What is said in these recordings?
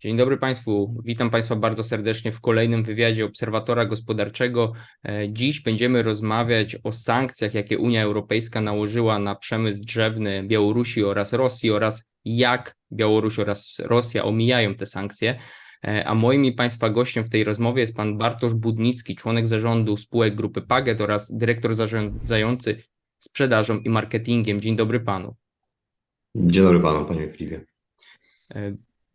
Dzień dobry Państwu. Witam Państwa bardzo serdecznie w kolejnym wywiadzie Obserwatora Gospodarczego. E, Dziś będziemy rozmawiać o sankcjach, jakie Unia Europejska nałożyła na przemysł drzewny Białorusi oraz Rosji oraz jak Białoruś oraz Rosja omijają te sankcje. E, A moim i Państwa gościem w tej rozmowie jest Pan Bartosz Budnicki, członek zarządu spółek Grupy Paget oraz dyrektor zarządzający sprzedażą i marketingiem. Dzień dobry Panu. Dzień dobry panu, panie Filipie.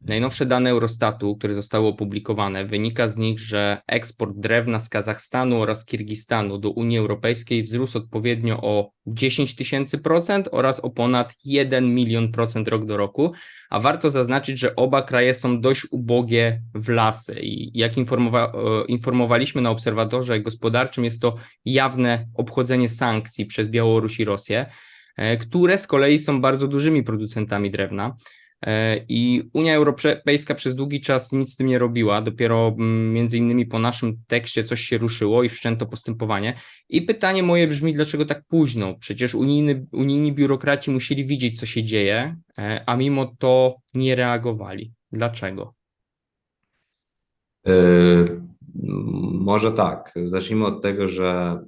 Najnowsze dane Eurostatu, które zostały opublikowane, wynika z nich, że eksport drewna z Kazachstanu oraz Kirgistanu do Unii Europejskiej wzrósł odpowiednio o 10 tysięcy procent oraz o ponad 1 milion procent rok do roku, a warto zaznaczyć, że oba kraje są dość ubogie w lasy i jak informowa e, informowaliśmy na obserwatorze gospodarczym, jest to jawne obchodzenie sankcji przez Białoruś i Rosję, e, które z kolei są bardzo dużymi producentami drewna. E, I Unia Europejska przez długi czas nic z tym nie robiła. Dopiero mm, między innymi po naszym tekście coś się ruszyło i wszczęto postępowanie. I pytanie moje brzmi, dlaczego tak późno? Przecież unijny, unijni biurokraci musieli widzieć, co się dzieje, e, a mimo to nie reagowali. Dlaczego? E, Może tak. Zacznijmy od tego, że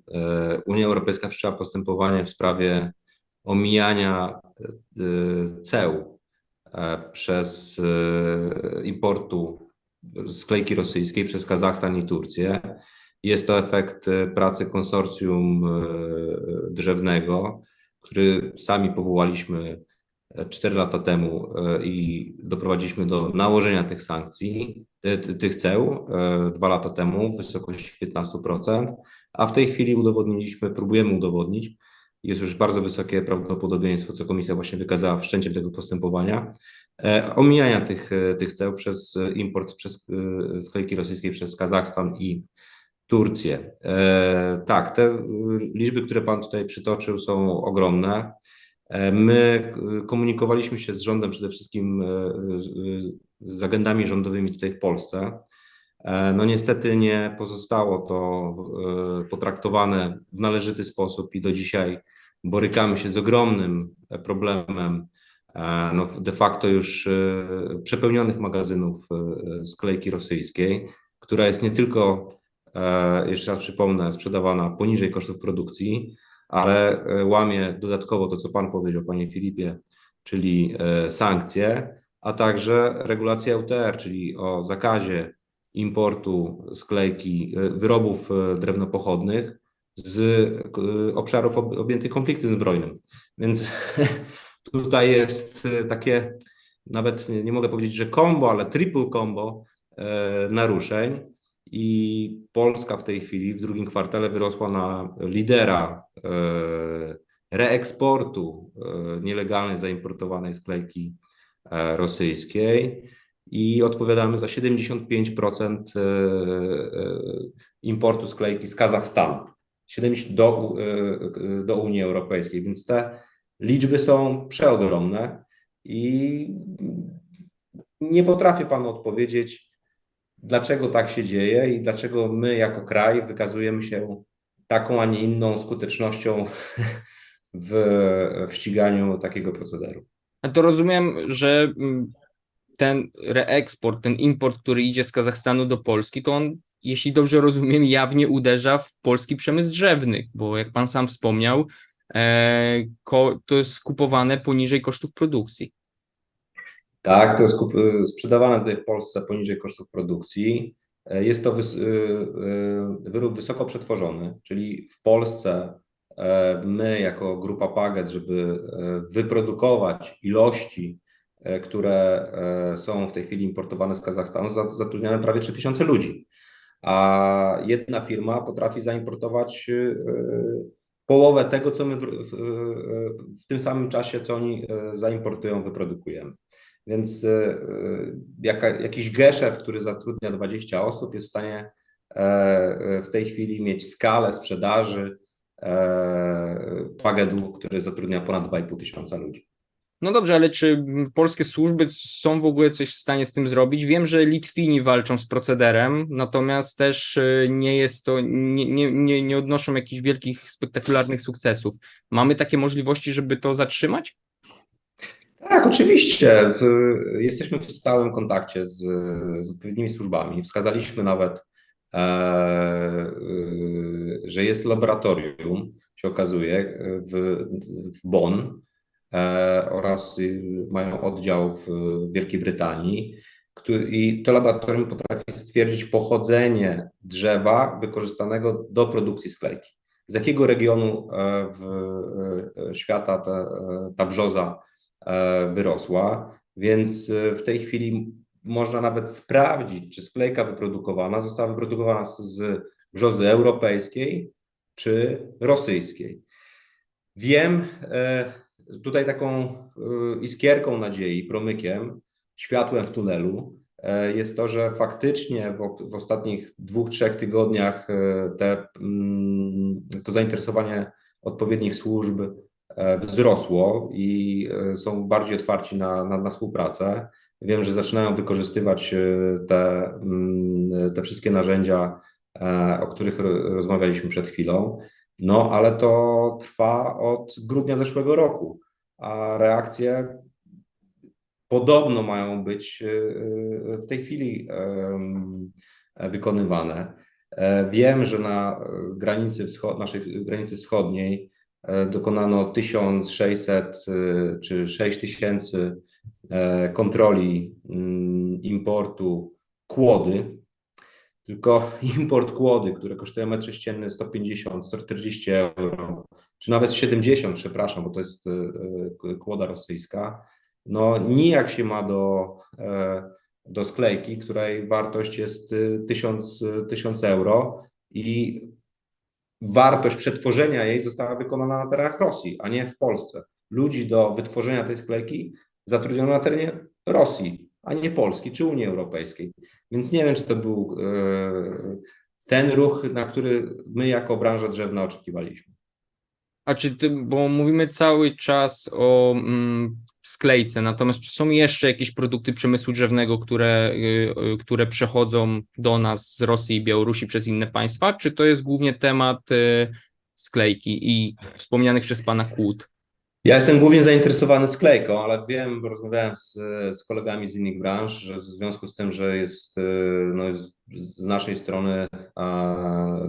Unia Europejska wszczęła postępowanie w sprawie omijania ceł przez e, importu sklejki rosyjskiej przez Kazachstan i Turcję. Jest to efekt e, pracy konsorcjum e, drzewnego, który sami powołaliśmy 4 lata temu e, i doprowadziliśmy do nałożenia tych sankcji, ty- ty- tych ceł e, dwa lata temu w wysokości 15%, a w tej chwili udowodniliśmy, próbujemy udowodnić, jest już bardzo wysokie prawdopodobieństwo, co komisja właśnie wykazała wszczęciem tego postępowania, e, omijania tych, e, tych ceł przez e, import przez sklejki rosyjskiej przez Kazachstan i Turcję. Tak, te liczby, które Pan tutaj przytoczył, są ogromne. My komunikowaliśmy się z rządem przede wszystkim z agendami rządowymi tutaj w Polsce. E, No niestety nie pozostało to e, potraktowane w należyty sposób i do dzisiaj borykamy się z ogromnym problemem e, no de facto już przepełnionych magazynów e, sklejki rosyjskiej, która jest nie tylko, jeszcze raz przypomnę, sprzedawana poniżej kosztów produkcji, ale łamie dodatkowo to, co Pan powiedział, Panie Filipie, czyli sankcje, a także regulacje EUTR, czyli o zakazie importu sklejki, e, wyrobów e, drewnopochodnych z e, obszarów ob- objętych konfliktem zbrojnym. Więc tutaj jest takie, nawet nie, mogę powiedzieć, że combo, ale triple combo naruszeń. I Polska w tej chwili w drugim kwartale wyrosła na lidera reeksportu nielegalnie zaimportowanej sklejki rosyjskiej i odpowiadamy za 75% e, e, importu sklejki z Kazachstanu 70 do, e, do Unii Europejskiej, więc te liczby są przeogromne i nie potrafię panu odpowiedzieć, dlaczego tak się dzieje i dlaczego my jako kraj wykazujemy się taką, a nie inną skutecznością w, w ściganiu takiego procederu. A to rozumiem, że mm, ten reeksport, ten import, który idzie z Kazachstanu do Polski, to on, jeśli dobrze rozumiem, jawnie uderza w polski przemysł drzewny, bo jak pan sam wspomniał, e, to jest kupowane poniżej kosztów produkcji. Tak, to jest kup- sprzedawane tutaj w Polsce poniżej kosztów produkcji. E, Jest to wyrób wysoko przetworzony, czyli w Polsce e, my jako grupa Paget, żeby e, wyprodukować ilości, e, które e, są w tej chwili importowane z Kazachstanu, za- zatrudniamy prawie 3000 ludzi, a jedna firma potrafi zaimportować y, połowę tego, co my w, w, w tym samym czasie, co oni e, zaimportują, wyprodukujemy. Więc e, e, jaka, jakiś geszef, który zatrudnia 20 osób, jest w stanie e, e, w tej chwili mieć skalę sprzedaży e, Pagedu, który zatrudnia ponad 2,5 tysiąca ludzi. No dobrze, ale czy polskie służby są w ogóle coś w stanie z tym zrobić? Wiem, że Litwini walczą z procederem, natomiast też y, nie jest to, nie, nie, nie, odnoszą jakichś wielkich, spektakularnych sukcesów. Mamy takie możliwości, żeby to zatrzymać? Tak, oczywiście. Jesteśmy w stałym kontakcie z, z odpowiednimi służbami. Wskazaliśmy nawet, e, e, że jest laboratorium, się okazuje, w, w Bonn oraz y, mają oddział w Wielkiej Brytanii. Który, I to laboratorium potrafi stwierdzić pochodzenie drzewa wykorzystanego do produkcji sklejki. Z jakiego regionu e, w, e, świata ta, e, ta brzoza e, wyrosła, więc e, w tej chwili można nawet sprawdzić, czy sklejka wyprodukowana została wyprodukowana z- brzozy europejskiej czy rosyjskiej. Wiem, e, tutaj taką e, iskierką nadziei, promykiem, światłem w tunelu e, jest to, że faktycznie w, w ostatnich dwóch, trzech tygodniach e, te, mm, to zainteresowanie odpowiednich służb e, wzrosło i są bardziej otwarci na, na, na współpracę. Wiem, że zaczynają wykorzystywać te, mm, te wszystkie narzędzia, o których ro- rozmawialiśmy przed chwilą. No, ale to trwa od grudnia zeszłego roku, a reakcje podobno mają być e, w tej chwili wykonywane. E, Wiem, że na granicy wschod- naszej granicy wschodniej e, dokonano 1600 e, czy 6000 e, kontroli mm, importu kłody. Tylko import kłody, które kosztuje metr sześcienny 150, 140 euro, czy nawet 70, przepraszam, bo to jest e, e, kłoda rosyjska, no nijak się ma do, e, do sklejki, której wartość jest e, 1000, e, 1000 euro i wartość przetworzenia jej została wykonana na terenach Rosji, a nie w Polsce. Ludzi do wytworzenia tej sklejki zatrudniono na terenie Rosji, a nie Polski czy Unii Europejskiej. Więc nie wiem, czy to był e, ten ruch, na który my jako branża drzewna oczekiwaliśmy. A czy ty, bo mówimy cały czas o mm, sklejce, natomiast czy są jeszcze jakieś produkty przemysłu drzewnego, które, y, które przechodzą do nas z Rosji i Białorusi przez inne państwa, czy to jest głównie temat y, sklejki i wspomnianych przez pana kłód? Ja jestem głównie zainteresowany sklejką, ale wiem, bo rozmawiałem z, z kolegami z innych branż, że w związku z tym, że jest, e, no, z, naszej strony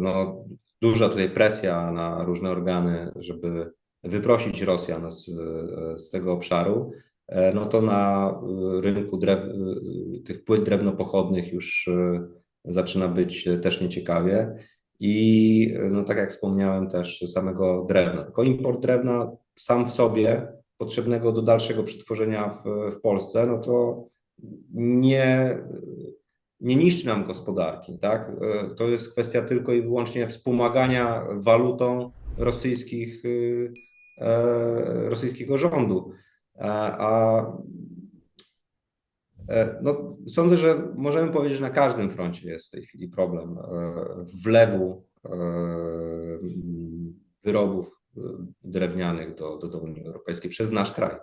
no, duża tutaj presja na różne organy, żeby wyprosić Rosjan z, z tego obszaru, e, no to na e, rynku drew, e, tych płyt drewnopochodnych już zaczyna być też nieciekawie. I no, tak jak wspomniałem też samego drewna. Tylko import drewna sam w sobie, potrzebnego do dalszego przetworzenia w, w Polsce, no to nie, nie niszczy nam gospodarki, tak? To jest kwestia tylko i wyłącznie wspomagania walutą rosyjskich, e, rosyjskiego rządu. E, A no, sądzę, że możemy powiedzieć, że na każdym froncie jest w tej chwili problem e, wlewu e, wyrobów e, drewnianych do, do, do Unii Europejskiej przez nasz kraj.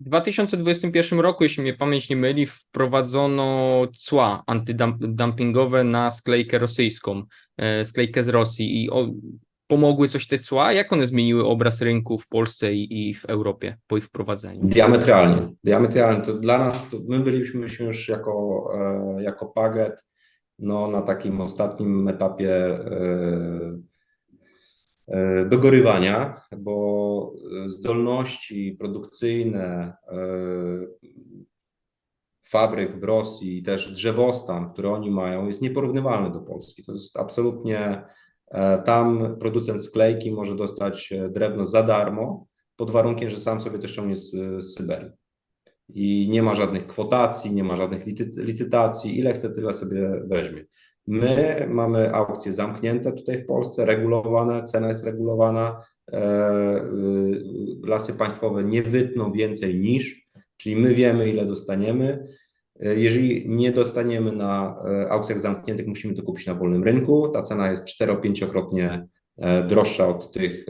W 2021 roku, jeśli mnie pamięć nie myli, wprowadzono cła antydumpingowe na sklejkę rosyjską, e, sklejkę z Rosji i pomogły coś te cła? Jak one zmieniły obraz rynku w Polsce i, i w Europie po ich wprowadzeniu? Diametralnie. Diametralnie. To dla nas, to my byliśmy już jako, e, jako Paget no, na takim ostatnim etapie e, e, dogorywania, bo zdolności produkcyjne fabryk w Rosji też drzewostan, które oni mają, jest nieporównywalny do Polski. To jest absolutnie, tam producent sklejki może dostać e, drewno za darmo, pod warunkiem, że sam sobie też ściągnie z, z Syberii. I nie ma żadnych kwotacji, nie ma żadnych licy- licytacji, ile chce, tyle sobie weźmie. My mamy aukcje zamknięte tutaj w Polsce, regulowane, cena jest regulowana. e, y, Lasy państwowe nie wytną więcej niż, czyli my wiemy, ile dostaniemy. E, Jeżeli nie dostaniemy na e, aukcjach zamkniętych, musimy to kupić na wolnym rynku. Ta cena jest 4-5-krotnie e, droższa od tych,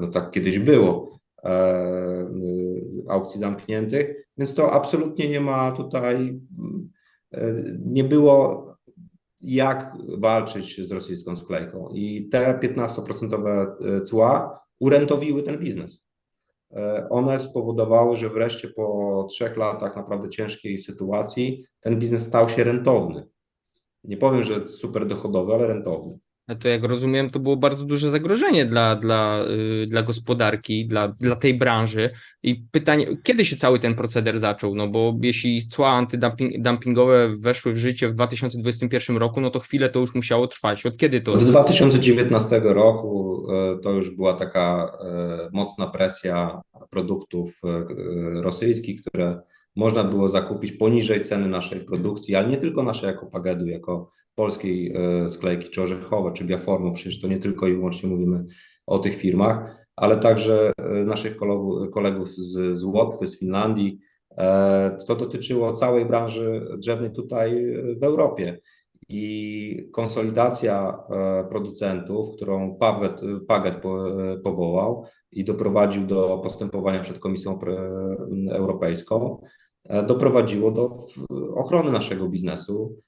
no tak kiedyś było, aukcji zamkniętych, więc to absolutnie nie ma tutaj, nie było jak walczyć z rosyjską sklejką. I te 15% cła urętowiły ten biznes. E, one spowodowały, że wreszcie po trzech latach naprawdę ciężkiej sytuacji ten biznes stał się rentowny. Nie powiem, że super dochodowy, ale rentowny. A to jak rozumiem, to było bardzo duże zagrożenie dla, dla, y, dla gospodarki, dla, dla tej branży. I pytanie, kiedy się cały ten proceder zaczął? No bo jeśli cła antydumpingowe weszły w życie w 2021 roku, no to chwilę to już musiało trwać. Od kiedy to? Od 2019 roku e, to już była taka e, mocna presja produktów e, rosyjskich, które można było zakupić poniżej ceny naszej produkcji, ale nie tylko naszej jako Pagedu, jako polskiej e, sklejki, czy orzechowe, czy Biaformu, przecież to nie tylko i wyłącznie mówimy o tych firmach, ale także e, naszych kolegów, z, z Łotwy, z Finlandii. E, to dotyczyło całej branży drzewnej tutaj w Europie. I konsolidacja producentów, którą Paget, Paget powołał i doprowadził do postępowania przed Komisją Europejską, doprowadziło do ochrony naszego biznesu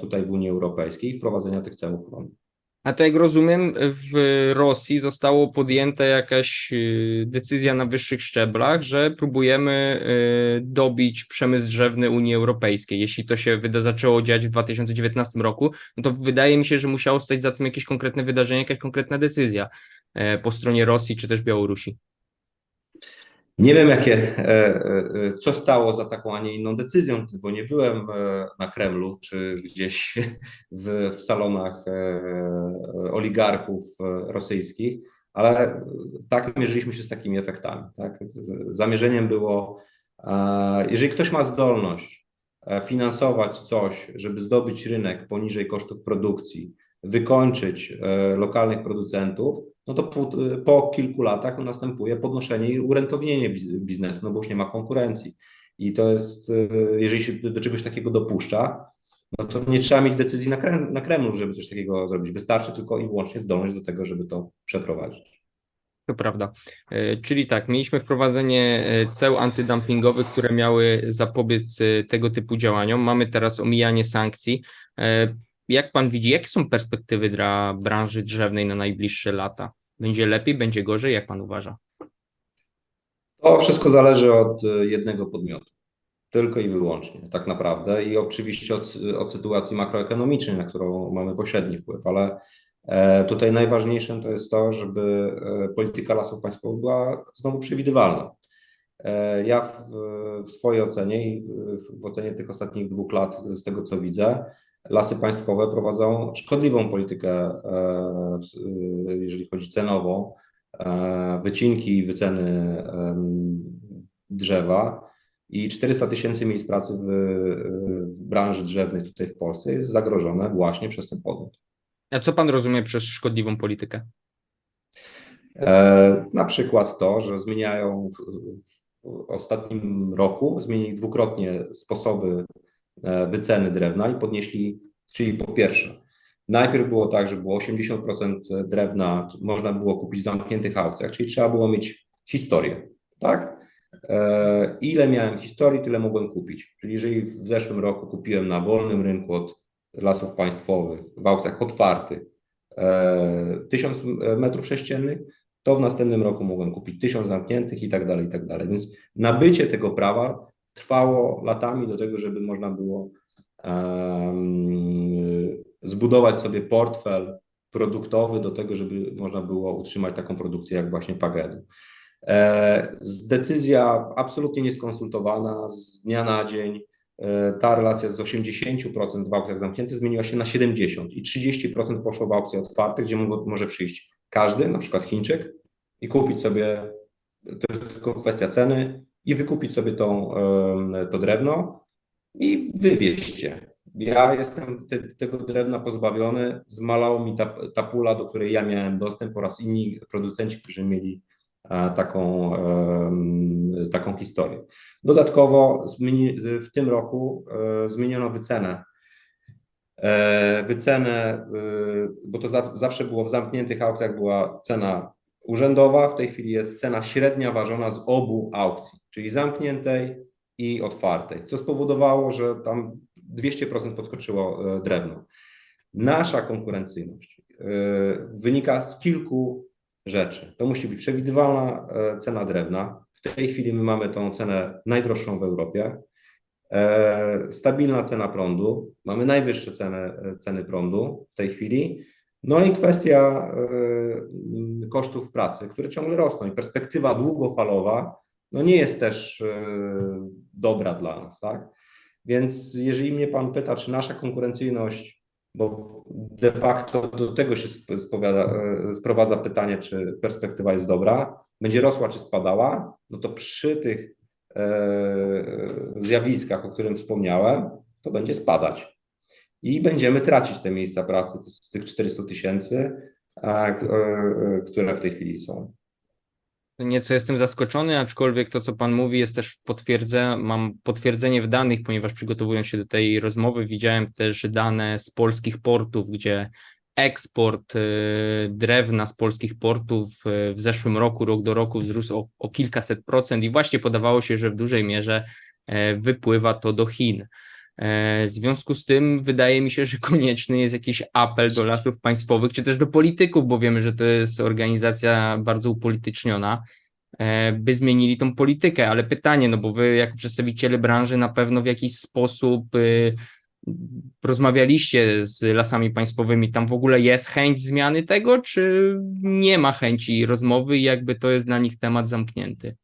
tutaj w Unii Europejskiej i wprowadzenia tych celów ochronnych. A to jak rozumiem, w Rosji zostało podjęta jakaś y, decyzja na wyższych szczeblach, że próbujemy y, dobić przemysł drzewny Unii Europejskiej. Jeśli to się wyda, zaczęło dziać w 2019 roku, no to wydaje mi się, że musiało stać za tym jakieś konkretne wydarzenie, jakaś konkretna decyzja e, po stronie Rosji czy też Białorusi. Nie wiem, jakie, e, e, co stało za taką, a nie inną decyzją, bo nie byłem na Kremlu czy gdzieś w, w salonach e, oligarchów rosyjskich, ale tak mierzyliśmy się z takimi efektami. Tak? Zamierzeniem było, jeżeli ktoś ma zdolność finansować coś, żeby zdobyć rynek poniżej kosztów produkcji, wykończyć lokalnych producentów, no to po, po kilku latach następuje podnoszenie i urentownienie biznesu, no bo już nie ma konkurencji. I to jest, e, jeżeli się do czegoś takiego dopuszcza, no to nie trzeba mieć decyzji na, Krem, na Kremlu, żeby coś takiego zrobić. Wystarczy tylko i wyłącznie zdolność do tego, żeby to przeprowadzić. To prawda. E, czyli tak, mieliśmy wprowadzenie e, ceł antydumpingowych, które miały zapobiec tego typu działaniom. Mamy teraz omijanie sankcji. Jak pan widzi, jakie są perspektywy dla branży drzewnej na najbliższe lata? Będzie lepiej, będzie gorzej? Jak pan uważa? To wszystko zależy od e, jednego podmiotu. Tylko i wyłącznie, tak naprawdę. I oczywiście od, od sytuacji makroekonomicznej, na którą mamy pośredni wpływ, ale e, tutaj najważniejszym to jest to, żeby e, polityka lasów państwowych była znowu przewidywalna. Ja w, w swojej ocenie i w ocenie tych ostatnich dwóch lat, z tego co widzę, lasy państwowe prowadzą szkodliwą politykę, e, jeżeli chodzi cenową, e, wycinki i wyceny drzewa i 400 tysięcy miejsc pracy w, w, branży drzewnej tutaj w Polsce jest zagrożone właśnie przez ten podmiot. A co pan rozumie przez szkodliwą politykę? E, na przykład to, że zmieniają w, w ostatnim roku, zmienili dwukrotnie sposoby E, wyceny drewna i podnieśli, czyli po pierwsze, najpierw było tak, że było 80% drewna można było kupić w zamkniętych aukcjach, czyli trzeba było mieć historię, tak? E, ile miałem historii, tyle mogłem kupić. Czyli jeżeli w zeszłym roku kupiłem na wolnym rynku od lasów państwowych w aukcjach otwartych 1000 e, metrów sześciennych, to w następnym roku mogłem kupić 1000 zamkniętych i tak dalej, i tak dalej. Więc nabycie tego prawa trwało latami do tego, żeby można było zbudować sobie portfel produktowy do tego, żeby można było utrzymać taką produkcję jak właśnie Pagedu. E, decyzja absolutnie nieskonsultowana z dnia na dzień. E, ta relacja z 80% w aukcjach zamkniętych zmieniła się na 70% i 30% poszło w aukcje otwarte, gdzie może przyjść każdy, na przykład Chińczyk, i kupić sobie, to jest tylko kwestia ceny, i wykupić sobie tą, to drewno i wywieźć je. Ja jestem te, tego drewna pozbawiony, zmalało mi ta, ta pula, do której ja miałem dostęp oraz inni producenci, którzy mieli e, taką, taką historię. Dodatkowo w tym roku e, zmieniono wycenę. E, wycenę, bo to zawsze było w zamkniętych aukcjach, była cena urzędowa, w tej chwili jest cena średnia ważona z obu aukcji, czyli zamkniętej i otwartej, co spowodowało, że tam 200% podskoczyło e, drewno. Nasza konkurencyjność e, wynika z kilku rzeczy. To musi być przewidywalna e, cena drewna. W tej chwili my mamy tą cenę najdroższą w Europie. Stabilna cena prądu. Mamy najwyższe ceny, ceny prądu w tej chwili. No i kwestia kosztów pracy, które ciągle rosną i perspektywa długofalowa no nie jest też e, dobra dla nas, tak? Więc jeżeli mnie Pan pyta, czy nasza konkurencyjność, bo de facto do tego się e, sprowadza pytanie, czy perspektywa jest dobra, będzie rosła czy spadała, no to przy tych e, zjawiskach, o którym wspomniałem, to będzie spadać. I będziemy tracić te miejsca pracy z tych 400 tysięcy, które w tej chwili są. Nieco jestem zaskoczony, aczkolwiek to, co Pan mówi, jest też potwierdze, mam potwierdzenie w danych, ponieważ przygotowując się do tej rozmowy, widziałem też dane z polskich portów, gdzie eksport y, drewna z polskich portów y, w zeszłym roku, rok do roku wzrósł o, o kilkaset procent i właśnie podawało się, że w dużej mierze e, wypływa to do Chin. E, W związku z tym wydaje mi się, że konieczny jest jakiś apel do lasów państwowych, czy też do polityków, bo wiemy, że to jest organizacja bardzo upolityczniona, e, by zmienili tą politykę. Ale pytanie, no bo wy jako przedstawiciele branży na pewno w jakiś sposób y, rozmawialiście z lasami państwowymi, tam w ogóle jest chęć zmiany tego, czy nie ma chęci rozmowy i jakby to jest dla nich temat zamknięty?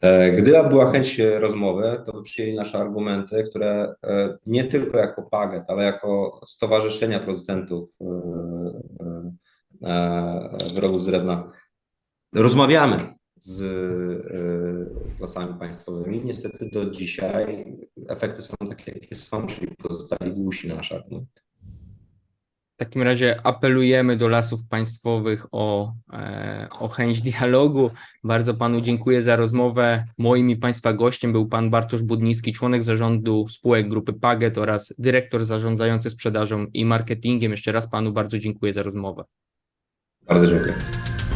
E, Gdyby była chęć rozmowy, to przyjęli nasze argumenty, które e, nie tylko jako PAGET, ale jako Stowarzyszenia Producentów e, Wyrobów z Drewna rozmawiamy z, z lasami państwowymi. Niestety do dzisiaj efekty są takie, jakie są, czyli pozostali głusi na nasze argumenty. W takim razie apelujemy do lasów państwowych o, e, o chęć dialogu. Bardzo panu dziękuję za rozmowę. Moim i państwa gościem był pan Bartosz Budnicki, członek zarządu spółek grupy Paget oraz dyrektor zarządzający sprzedażą i marketingiem. Jeszcze raz panu bardzo dziękuję za rozmowę. Bardzo dziękuję.